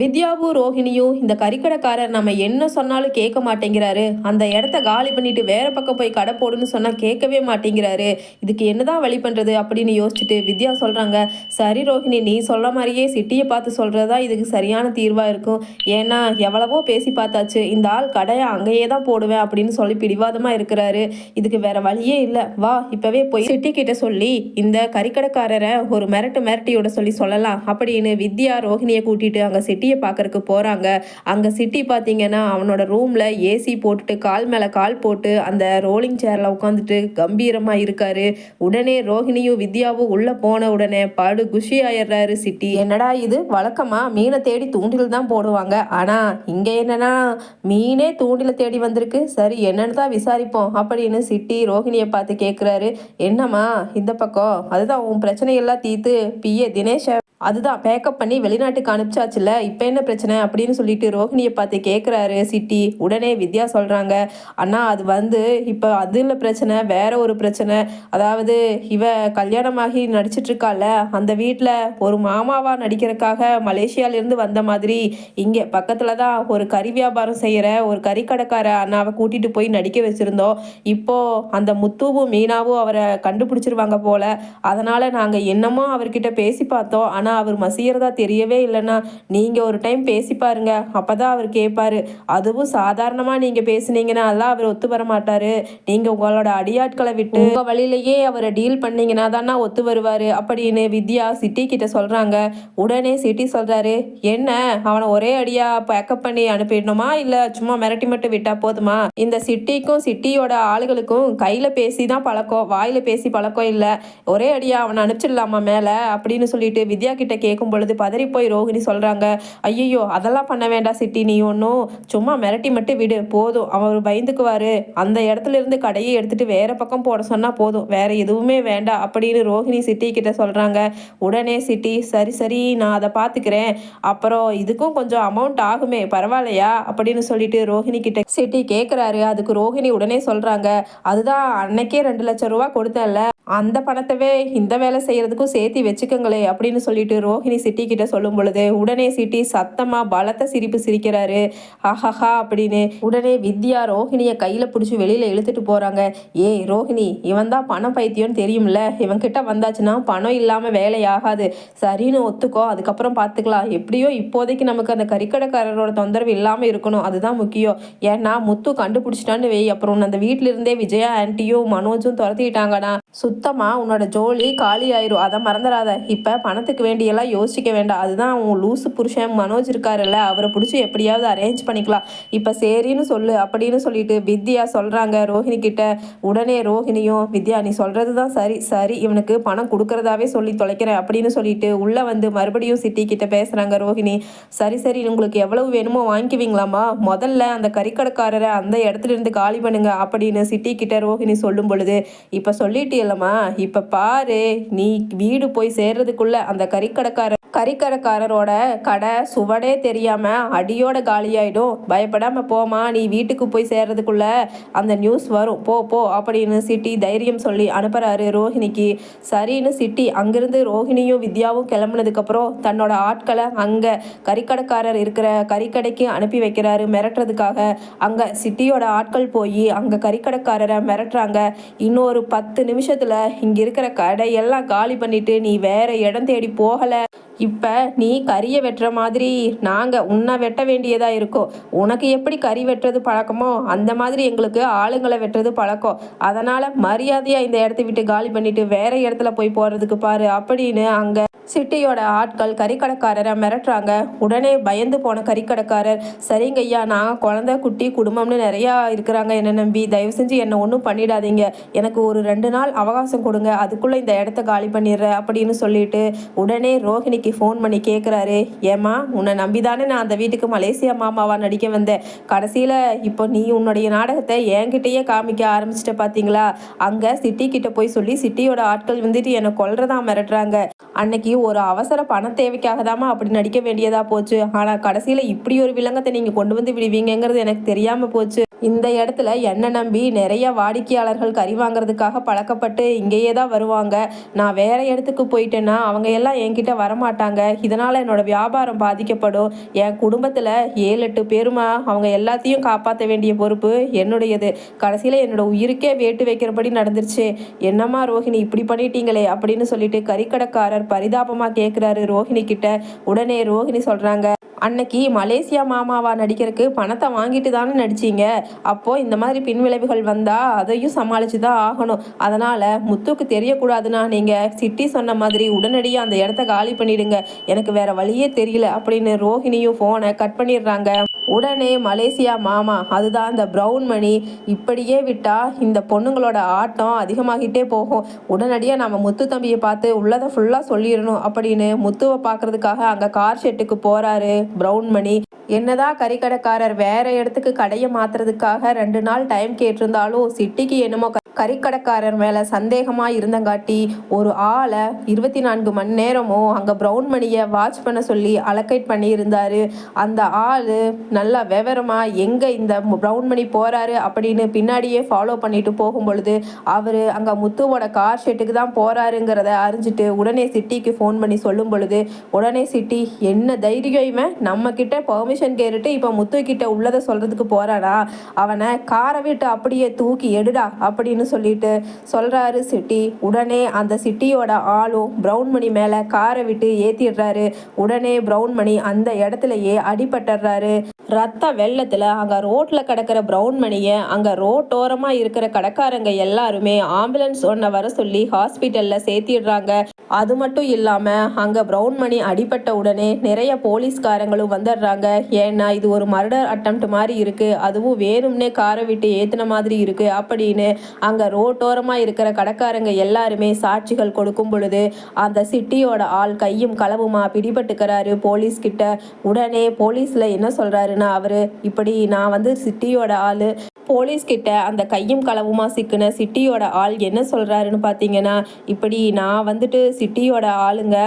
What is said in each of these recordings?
வித்யாவும் ரோஹிணியும் இந்த கறிக்கடைக்காரர் நம்ம என்ன சொன்னாலும் கேட்க மாட்டேங்கிறாரு. அந்த இடத்த காலி பண்ணிட்டு வேற பக்கம் போய் கடை போடுன்னு சொன்னால் கேட்கவே மாட்டேங்கிறாரு. இதுக்கு என்னதான் வழி பண்ணுறது அப்படின்னு யோசிச்சுட்டு வித்யா சொல்கிறாங்க சரி ரோஹிணி நீ சொல்கிற மாதிரியே சிட்டியை பார்த்து சொல்கிறதா இதுக்கு சரியான தீர்வாக இருக்கும். ஏன்னா எவ்வளவோ பேசி பார்த்தாச்சு. இந்த ஆள் கடையை அங்கேயே தான் போடுவேன் அப்படின்னு சொல்லி பிடிவாதமாக இருக்கிறாரு. இதுக்கு வேற வழியே இல்லை. வா இப்போவே போய் சிட்டி கிட்ட சொல்லி இந்த கறிக்கடைக்காரரை ஒரு மிரட்டு மிரட்டியோட சொல்லி சொல்லலாம் அப்படின்னு வித்யா ரோஹிணியை கூட்டிட்டு சிட்டி சிட்டியை பார்க்கறதுக்கு போகிறாங்க அங்கே சிட்டி பார்த்தீங்கன்னா அவனோட ரூமில் ஏசி போட்டுட்டு கால் மேலே கால் போட்டு அந்த ரோலிங் சேரில் உட்காந்துட்டு கம்பீரமாக இருக்காரு. உடனே ரோஹிணியும் வித்யாவும் உள்ளே போன உடனே படு குஷி ஆயிடுறாரு சிட்டி. என்னடா இது? வழக்கமாக மீனை தேடி தூண்டில் தான் போடுவாங்க. ஆனால் இங்கே என்னன்னா மீனே தூண்டில் தேடி வந்திருக்கு. சரி என்னன்னு தான் விசாரிப்போம் அப்படின்னு சிட்டி ரோஹிணியை பார்த்து கேட்குறாரு என்னம்மா இந்த பக்கம்? அதுதான் உன் பிரச்சனையெல்லாம் தீர்த்து பிஏ தினேஷை அதுதான் பேக்கப் பண்ணி வெளிநாட்டுக்கு அனுப்பிச்சாச்சுல இப்போ என்ன பிரச்சனை? அப்படின்னு சொல்லிட்டு ரோஹிணியை பார்த்து கேட்குறாரு சிட்டி. உடனே வித்யா சொல்கிறாங்க அண்ணா அது வந்து இப்போ அது இல்லை பிரச்சனை வேற ஒரு பிரச்சனை. அதாவது இவ கல்யாணமாகி நடிச்சிட்ருக்கால அந்த வீட்டில் ஒரு மாமாவாக நடிக்கிறதுக்காக மலேசியாவிலேருந்து வந்த மாதிரி இங்கே பக்கத்தில் தான் ஒரு கறி வியாபாரம் செய்கிற ஒரு கறிக்கடைக்கார அண்ணாவை கூட்டிகிட்டு போய் நடிக்க வச்சுருந்தோம். இப்போது அந்த முத்துவும் மீனாவும் அவரை கண்டுபிடிச்சிருவாங்க போல். அதனால் நாங்கள் என்னமோ அவர்கிட்ட பேசி பார்த்தோம். ஆனால் அவர் மசியறதா தெரியவே இல்லைன்னா நீங்கள் ஒரு டைம் பேசி பாருங்க. அப்போ தான் அவர் கேட்பாரு அதுவும் சாதாரணமாக நீங்கள் பேசுனீங்கன்னா அதெல்லாம் அவர் ஒத்து வர மாட்டார். நீங்கள் உங்களோட அடியாட்களை விட்டு உங்கள் வழியிலேயே அவரை டீல் பண்ணீங்கன்னா தானே ஒத்து வருவார் அப்படின்னு வித்யா சிட்டி கிட்ட சொல்கிறாங்க உடனே சிட்டி சொல்கிறாரு என்ன? அவனை ஒரே அடியாக பேக்கப் பண்ணி அனுப்பிடணுமா? இல்லை சும்மா மிரட்டி மட்டும் விட்டால் போதுமா? இந்த சிட்டிக்கும் சிட்டியோட ஆளுகளுக்கும் கையில் பேசி தான் பழக்கம். வாயில் பேசி பழக்கம் இல்லை. ஒரே அடியாக அவனை அனுப்பிச்சிடலாமா மேலே? அப்படின்னு சொல்லிட்டு வித்யா கிட்ட கேட்கும் பொழுது பதறி போய் ரோஹிணி சொல்கிறாங்க ஐயோ அதெல்லாம் பண்ண வேண்டாம் சிட்டி நீ ஒன்றும் சும்மா மிரட்டி மட்டும் விடு போதும். அவர் பயந்துக்குவார். அந்த இடத்துல இருந்து கடையை எடுத்துகிட்டு வேறு பக்கம் போட சொன்னால் போதும். வேறு எதுவுமே வேண்டாம் அப்படின்னு ரோஹிணி சிட்டி கிட்ட சொல்கிறாங்க உடனே சிட்டி சரி சரி நான் அதை பார்த்துக்கிறேன் அப்புறம் இதுக்கும் கொஞ்சம் அமௌண்ட் ஆகுமே பரவாயில்லையா? அப்படின்னு சொல்லிட்டு ரோஹிணி கிட்ட சிட்டி கேட்குறாரு அதுக்கு ரோஹிணி உடனே சொல்கிறாங்க அதுதான் அன்னைக்கே ரெண்டு லட்சம் ரூபா கொடுத்தேன்ல. அந்த பணத்தவே இந்த வேலை செய்கிறதுக்கும் சேர்த்து வச்சுக்கோங்களே அப்படின்னு சொல்லிட்டு ரோஹிணி சிட்டி கிட்ட சொல்லும் பொழுது உடனே சிட்டி சத்தமாக பலத்த சிரிப்பு சிரிக்கிறாரு. ஆஹாஹா அப்படின்னு உடனே வித்யா ரோஹிணியை கையில் பிடிச்சி வெளியில் இழுத்துட்டு போகிறாங்க ஏய் ரோஹிணி இவன் தான் பணம் பைத்தியம்னு தெரியும்ல. இவன் கிட்ட வந்தாச்சுன்னா பணம் இல்லாம வேலையாகாது சரின்னு ஒத்துக்கோ அதுக்கப்புறம் பார்த்துக்கலாம் எப்படியோ இப்போதைக்கு நமக்கு அந்த கறிக்கடைக்காரரோட தொந்தரவு இல்லாமல் இருக்கணும். அதுதான் முக்கியம். ஏன்னா முத்து கண்டுபிடிச்சிட்டான்னு வை. அப்புறம் அந்த வீட்டிலிருந்தே இருந்தே விஜயா ஆன்ட்டியும் மனோஜும் துரத்திட்டாங்கன்னா சுத்தமாக உன்னோட ஜோலி காலி ஆயிரும் அதை மறந்துடாத இப்போ பணத்துக்கு வேண்டியெல்லாம் யோசிக்க வேண்டாம். அதுதான் உன் லூசு புருஷன் மனோஜ் இருக்காருல்ல. அவரை பிடிச்சி எப்படியாவது அரேஞ்ச் பண்ணிக்கலாம். இப்போ சரின்னு சொல்லு அப்படின்னு சொல்லிட்டு வித்யா சொல்கிறாங்க ரோஹிணி கிட்ட. உடனே ரோஹிணியும் வித்யா நீ சொல்கிறது தான் சரி. சரி இவனுக்கு பணம் கொடுக்கறதாவே சொல்லி தொலைக்கிறேன் அப்படின்னு சொல்லிட்டு உள்ளே வந்து மறுபடியும் சிட்டி கிட்ட பேசுகிறாங்க ரோஹிணி. சரி சரி உங்களுக்கு எவ்வளவு வேணுமோ வாங்கிக்குவீங்களாமா முதல்ல அந்த கறிக்கடைக்காரரை அந்த இடத்துல இருந்து காலி பண்ணுங்க அப்படின்னு சிட்டி கிட்ட ரோஹிணி சொல்லும் பொழுது இப்போ சொல்லிட்டு இல்லை சொல்லிட்டியல்லம்மா இப்ப பாரு நீ வீடு போய் சேர்றதுக்குள்ள அந்த கறிக்கடைக்காரர் கறிக்கடைக்காரரோட கடை சுவடே தெரியாம அடியோட காலியாயிடும். பயப்படாம போமா நீ வீட்டுக்கு போய் சேர்றதுக்குள்ள அந்த நியூஸ் வரும். போ போ அப்படின்னு சிட்டி தைரியம் சொல்லி அனுப்புறாரு ரோஹிணிக்கு. சரின்னு சிட்டி அங்கிருந்து ரோஹிணியும் வித்யாவும் கிளம்புனதுக்கப்புறம் தன்னோட ஆட்களை அங்க கறிக்கடைக்காரர் இருக்கிற கறிக்கடைக்கு அனுப்பி வைக்கிறாரு மிரட்டுறதுக்காக. அங்க சிட்டியோட ஆட்கள் போய் அங்க கறிக்கடைக்காரரை மிரட்டுறாங்க. இன்னொரு பத்து நிமிஷத்துல இங்க இருக்கிற கடையெல்லாம் காலி பண்ணிட்டு நீ வேற இடம் தேடி போகல. இப்போ நீ கறியை வெட்டுற மாதிரி நாங்கள் உன்னை வெட்ட வேண்டியதாக இருக்கும் உனக்கு எப்படி கறி வெட்டுறது பழக்கமோ அந்த மாதிரி எங்களுக்கு ஆளுங்களை வெட்டுறது பழக்கம். அதனால் மரியாதையாக இந்த இடத்த விட்டு காலி பண்ணிட்டு வேற இடத்துல போய் போகிறதுக்கு பாரு. அப்படின்னு அங்கே சிட்டியோட ஆட்கள் கறிக்கடைக்காரரை மிரட்டுறாங்க. உடனே பயந்து போன கறிக்கடைக்காரர் சரிங்க ஐயா நான் குழந்தை குட்டி குடும்பம்னு நிறையா இருக்கிறாங்க. என்னை நம்பி தயவு செஞ்சு என்னை ஒன்றும் பண்ணிடாதீங்க. எனக்கு ஒரு ரெண்டு நாள் அவகாசம் கொடுங்க. அதுக்குள்ளே இந்த இடத்த காலி பண்ணிடுறேன் அப்படின்னு சொல்லிட்டு உடனே ரோஹிணிக்கு ஃபோன் பண்ணி கேட்குறாரு ஏம்மா உன்னை நம்பி தானே நான் அந்த வீட்டுக்கு மலேசியா மாமாவாக நடிக்க வந்தேன். கடைசியில் இப்போ நீ உன்னுடைய நாடகத்தை என்கிட்டயே காமிக்க ஆரம்பிச்சிட்ட பார்த்தீங்களா அங்கே சிட்டி கிட்ட போய் சொல்லி சிட்டியோட ஆட்கள் வந்துட்டு என்னை கொல்றதா மிரட்டுறாங்க. அன்னைக்கு ஒரு அவசர பண தேவைக்காக தாமா அப்படி நடிக்க வேண்டியதாக போச்சு. ஆனால் கடைசியில் இப்படி ஒரு விலங்கத்தை நீங்கள் கொண்டு வந்து விடுவீங்கங்கிறது எனக்கு தெரியாமல் போச்சு. இந்த இடத்துல என்னை நம்பி நிறைய வாடிக்கையாளர்கள் கறி வாங்குறதுக்காக பழக்கப்பட்டு இங்கேயே தான் வருவாங்க. நான் வேற இடத்துக்கு போயிட்டேன்னா அவங்க எல்லாம் என்கிட்ட வரமாட்டாங்க. இதனால் என்னோடய வியாபாரம் பாதிக்கப்படும். என் குடும்பத்தில் ஏழு எட்டு பேருமா? அவங்க எல்லாத்தையும் காப்பாற்ற வேண்டிய பொறுப்பு என்னுடையது. கடைசியில் என்னோட உயிருக்கே வேட்டு வைக்கிறபடி நடந்துருச்சு. என்னம்மா ரோஹிணி இப்படி பண்ணிட்டீங்களே அப்படின்னு சொல்லிட்டு கறிக்கடைக்காரர் பரிதாபமாக கேட்குறாரு ரோஹிணி கிட்ட. உடனே ரோஹிணி சொல்கிறாங்க அன்னைக்கு மலேசியா மாமாவா நடிக்கிறதுக்கு பணத்தை வாங்கிட்டு தானே நடிச்சிங்க? அப்போ இந்த மாதிரி பின்விளைவுகள் வந்தா அதையும் சமாளிச்சு தான் ஆகணும். அதனால முத்துக்கு தெரியக்கூடாதுன்னா நீங்க சிட்டி சொன்ன மாதிரி உடனடியாக அந்த இடத்த காலி பண்ணிடுங்க. எனக்கு வேற வழியே தெரியல அப்படின்னு ரோஹிணியும் ஃபோனை கட் பண்ணிடுறாங்க. உடனே மலேசியா மாமா அதுதான் அந்த ப்ரௌன் மணி இப்படியே விட்டா இந்த பொண்ணுங்களோட ஆட்டம் அதிகமாகிட்டே போகும். உடனடியாக நம்ம முத்து தம்பியை பார்த்து உள்ளதை ஃபுல்லாக சொல்லிடணும் அப்படின்னு முத்துவை பார்க்கறதுக்காக அங்கே கார் ஷெட்டுக்கு போறாரு ப்ரௌன் மணி. என்னதான் கறிக்கடைக்காரர் வேற இடத்துக்கு கடையை மாத்துறதுக்காக ரெண்டு நாள் டைம் கேட்டிருந்தாலும் சிட்டிக்கு என்னமோ கறிக்கடைக்காரர் மேலே சந்தேகமாக இருந்தங்காட்டி ஒரு ஆளை இருபத்தி நான்கு மணி நேரமும் அங்கே ப்ரௌன் மணியை வாட்ச் பண்ண சொல்லி அலக்கேட் பண்ணியிருந்தாரு. அந்த ஆள் நல்லா விவரமாக எங்கே இந்த ப்ரௌன் மணி போகிறாரு அப்படின்னு பின்னாடியே ஃபாலோ பண்ணிட்டு போகும் பொழுது அவர் அங்கே முத்துவோட கார் ஷெட்டுக்கு தான் போகிறாருங்கிறத அறிஞ்சிட்டு உடனே சிட்டிக்கு ஃபோன் பண்ணி சொல்லும் பொழுது உடனே சிட்டி என்ன தைரியம் இவன்? நம்ம கிட்ட பெர்மிஷன் கேட்டுட்டு இப்போ முத்து கிட்ட உள்ளதை சொல்கிறதுக்கு போகிறானா அவனை காரை விட்டு அப்படியே தூக்கி எடுடா அப்படின்னு சொல்லிட்டு சொல்கிறாரு சிட்டி. உடனே அந்த சிட்டியோட ஆளும் ப்ரௌன் மணி மேலே காரை விட்டு ஏற்றிடுறாரு உடனே ப்ரௌன் மணி அந்த இடத்துலையே அடிபட்டுறாரு. ரத்த வெள்ளத்தில் அங்கே ரோட்டில் கிடக்கிற ப்ரௌன் மணியை அங்கே ரோட்டோரமாக இருக்கிற கடைக்காரங்க எல்லாருமே ஆம்புலன்ஸ் ஒன்றை வர சொல்லி ஹாஸ்பிட்டலில் சேர்த்திடுறாங்க. அது மட்டும் இல்லாமல் அங்கே ப்ரௌன் மணி அடிபட்ட உடனே நிறைய போலீஸ்காரங்களும் வந்துடுறாங்க. ஏன்னா இது ஒரு மர்டர் அட்டம்ப்ட் மாதிரி இருக்குது அதுவும் வேணும்னே காரை விட்டு ஏற்றின மாதிரி இருக்குது அப்படின்னு அங்கே ரோட்டோரமாக இருக்கிற கடைக்காரங்க எல்லாருமே சாட்சிகள் கொடுக்கும் பொழுது அந்த சிட்டியோட ஆள் கையும் களவுமா பிடிபட்டுக்கிறாரு போலீஸ்கிட்ட. உடனே போலீஸில் என்ன சொல்கிறாருன்னா அவர் இப்படி நான் வந்து சிட்டியோட ஆள். போலீஸ்கிட்ட அந்த கையும் களவுமா சிக்கின சிட்டியோட ஆள் என்ன சொல்கிறாருன்னு பார்த்தீங்கன்னா இப்படி நான் வந்துட்டு சிட்டியோட ஆளுங்க.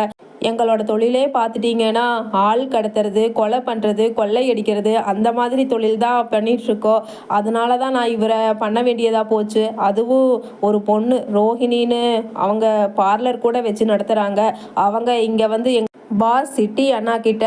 எங்களோட தொழிலே பார்த்துட்டீங்கன்னா ஆள் கடத்துறது கொலை பண்ணுறது கொள்ளையடிக்கிறது அந்த மாதிரி தொழில் தான் பண்ணிகிட்ருக்கோம் அதனால தான் நான் இவரை பண்ண வேண்டியதாக போச்சு. அதுவும் ஒரு பொண்ணு ரோஹிணின்னு அவங்க பார்லர் கூட வச்சு நடத்துகிறாங்க அவங்க இங்கே வந்து எங் பாஸ் சிட்டி அண்ணா கிட்ட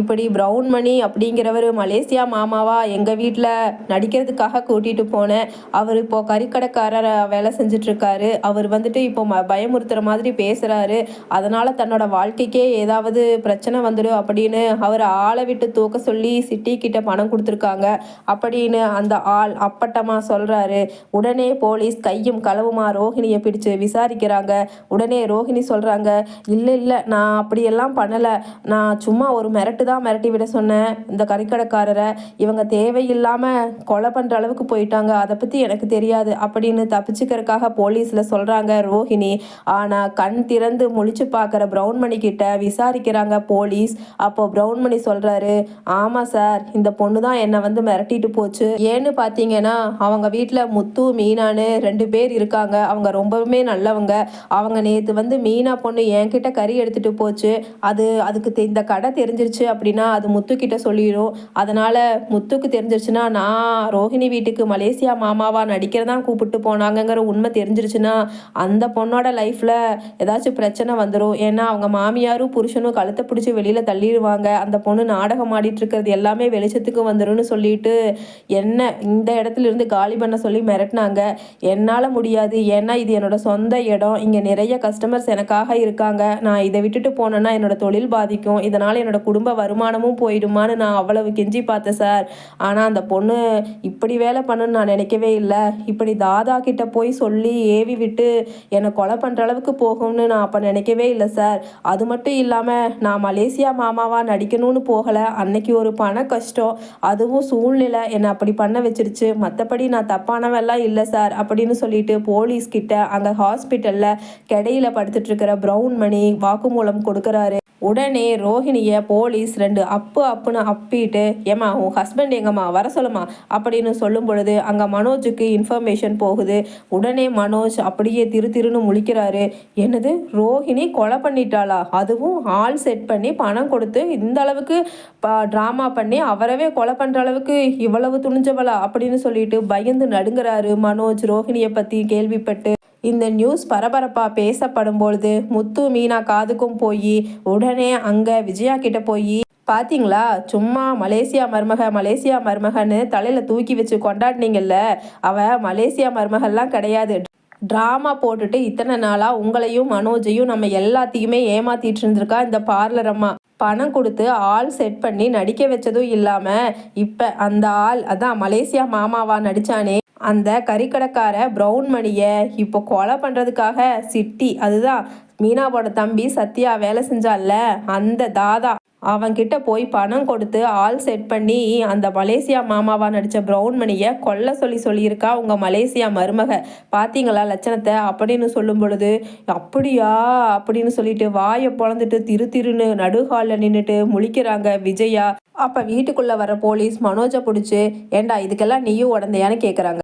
இப்படி ப்ரௌன் மணி அப்படிங்கிறவர் மலேசியா மாமாவா? எங்கள் வீட்டில் நடிக்கிறதுக்காக கூட்டிகிட்டு போனேன். அவர் இப்போ கறிக்கடைக்காரர் வேலை செஞ்சிட்ருக்காரு. அவர் வந்துட்டு இப்போ ம பயமுறுத்துகிற மாதிரி பேசுகிறாரு அதனால் தன்னோட வாழ்க்கைக்கே ஏதாவது பிரச்சனை வந்துடும் அப்படின்னு அவர் ஆளை விட்டு தூக்க சொல்லி சிட்டி கிட்ட பணம் கொடுத்துருக்காங்க. அப்படின்னு அந்த ஆள் அப்பட்டமாக சொல்கிறாரு உடனே போலீஸ் கையும் களவுமா ரோஹிணியை பிடிச்சு விசாரிக்கிறாங்க. உடனே ரோஹிணி சொல்கிறாங்க இல்லை இல்லை நான் அப்படியெல்லாம் பண்ணலை. நான் சும்மா ஒரு மிரட்டு தான் மிரட்டி விட சொன்னேன். இந்த கறிக்கடைக்காரரை இவங்க தேவையில்லாமல் கொலை பண்ணுற அளவுக்கு போயிட்டாங்க. அதை பற்றி எனக்கு தெரியாது. அப்படின்னு தப்பிச்சுக்கிறதுக்காக போலீஸில் சொல்கிறாங்க ரோஹிணி. ஆனால் கண் திறந்து முழிச்சு பார்க்குற ப்ரௌன்மணி கிட்ட விசாரிக்கிறாங்க போலீஸ். அப்போ ப்ரௌன்மணி சொல்கிறாரு ஆமாம் சார் இந்த பொண்ணு தான் என்னை வந்து மிரட்டிட்டு போச்சு. ஏன்னு பார்த்தீங்கன்னா அவங்க வீட்டில் முத்து மீனான்னு ரெண்டு பேர் இருக்காங்க. அவங்க ரொம்பவுமே நல்லவங்க. அவங்க நேற்று வந்து மீனா பொண்ணு என்கிட்ட கறி எடுத்துட்டு போச்சு. அது அது அதுக்கு தெ- இந்த கடை தெரிஞ்சிருச்சு அப்படின்னா அது முத்துக்கிட்ட சொல்லிடும் அதனால் முத்துக்கு தெரிஞ்சிருச்சுன்னா நான் ரோஹிணி வீட்டுக்கு மலேசியா மாமாவாக நடிக்கிறதான் கூப்பிட்டு போனாங்கங்கிற உண்மை தெரிஞ்சிருச்சுன்னா அந்த பொண்ணோட லைஃப்பில் ஏதாச்சும் பிரச்சனை வந்துடும் ஏன்னா அவங்க மாமியாரும் புருஷனும் கழுத்தை பிடிச்சி வெளியில் தள்ளிடுவாங்க. அந்த பொண்ணு நாடகம் ஆடிட்டு இருக்கிறது எல்லாமே வெளிச்சத்துக்கு வந்துடும் சொல்லிட்டு என்ன இந்த இடத்துல இருந்து காலி பண்ண சொல்லி மிரட்டினாங்க. என்னால் முடியாது. ஏன்னா இது என்னோட சொந்த இடம். இங்கே நிறைய கஸ்டமர்ஸ் எனக்காக இருக்காங்க. நான் இதை விட்டுட்டு போனேன்னா என்னோட தொழில் பாதிக்கும். இதனால் என்னோட குடும்ப வருமானமும் போயிடுமான்னு நான் அவ்வளவு கெஞ்சி பார்த்தேன் சார். ஆனால் அந்த பொண்ணு இப்படி வேலை பண்ணுன்னு நான் நினைக்கவே இல்லை. இப்படி தாதா கிட்ட போய் சொல்லி ஏவி விட்டு என்னை கொலை பண்ணுற அளவுக்கு போகும்னு நான் அப்போ நினைக்கவே இல்லை சார். அது மட்டும் இல்லாமல் நான் மலேசியா மாமாவாக நடிக்கணும்னு போகலை. அன்னைக்கு ஒரு பண கஷ்டம். அதுவும் சூழ்நிலை என்னை அப்படி பண்ண வச்சிருச்சு. மற்றபடி நான் தப்பானவெல்லாம் இல்லை சார் அப்படின்னு சொல்லிட்டு போலீஸ்கிட்ட அங்கே ஹாஸ்பிட்டலில் கெடையில் படுத்துட்டு இருக்கிற ப்ரௌன் மணி வாக்குமூலம் கொடுக்குறாரு. உடனே ரோஹிணியை போலீஸ் ரெண்டு அப்பு அப்புன்னு அப்பிட்டு ஏம்மா உன் ஹஸ்பண்ட் எங்கம்மா? வர சொல்லுமா அப்படின்னு சொல்லும் பொழுது அங்கே மனோஜுக்கு இன்ஃபர்மேஷன் போகுது. உடனே மனோஜ் அப்படியே திரு திருன்னு முழிக்கிறாரு. என்னது? ரோஹிணி கொலை பண்ணிட்டாளா? அதுவும் ஆள் செட் பண்ணி பணம் கொடுத்து இந்த அளவுக்கு ட்ராமா பண்ணி அவரவே கொலை பண்ணுற அளவுக்கு இவ்வளவு துணிஞ்சவளா? அப்படின்னு சொல்லிட்டு பயந்து நடுங்குறாரு மனோஜ் ரோஹிணியை பற்றி கேள்விப்பட்டு. இந்த நியூஸ் பரபரப்பாக பேசப்படும் பொழுது முத்து மீனா காதுக்கும் போய் உடனே அங்கே விஜயா கிட்ட போய் பார்த்தீங்களா சும்மா மலேசியா மருமக மலேசியா மருமகன்னு தலையில் தூக்கி வச்சு கொண்டாடினீங்கல்ல? அவ மலேசியா மருமகள்லாம் கிடையாது. ட்ராமா போட்டுட்டு இத்தனை நாளாக உங்களையும் மனோஜையும் நம்ம எல்லாத்தையுமே ஏமாத்திட்டு இருந்திருக்கா இந்த பார்லர் அம்மா. பணம் கொடுத்து ஆள் செட் பண்ணி நடிக்க வச்சதும் இல்லாமல் இப்போ அந்த ஆள் அதான் மலேசியா மாமாவா நடிச்சானே. அந்த கறிக்கடைக்கார ப்ரௌன் மணியை இப்போ கொலை பண்ணுறதுக்காக சிட்டி அதுதான். மீனாவோட தம்பி சத்யா வேலை செஞ்சால அந்த தாதா. அவன்கிட்ட போய் பணம் கொடுத்து ஆள் செட் பண்ணி அந்த மலேசியா மாமாவா நடித்த ப்ரௌன் மணியை கொல்ல சொல்லி சொல்லியிருக்கா உங்கள் மலேசியா மருமக. பார்த்தீங்களா லட்சணத்தை? அப்படின்னு சொல்லும் பொழுது அப்படியா? அப்படின்னு சொல்லிட்டு வாயை பொழந்துட்டு திரு திருன்னு நடுகாலில் நின்றுட்டு முழிக்கிறாங்க விஜயா. அப்போ வீட்டுக்குள்ளே வர போலீஸ் மனோஜை பிடிச்சி ஏண்டா இதுக்கெல்லாம் நீயும் உடந்தையான்னு கேட்குறாங்க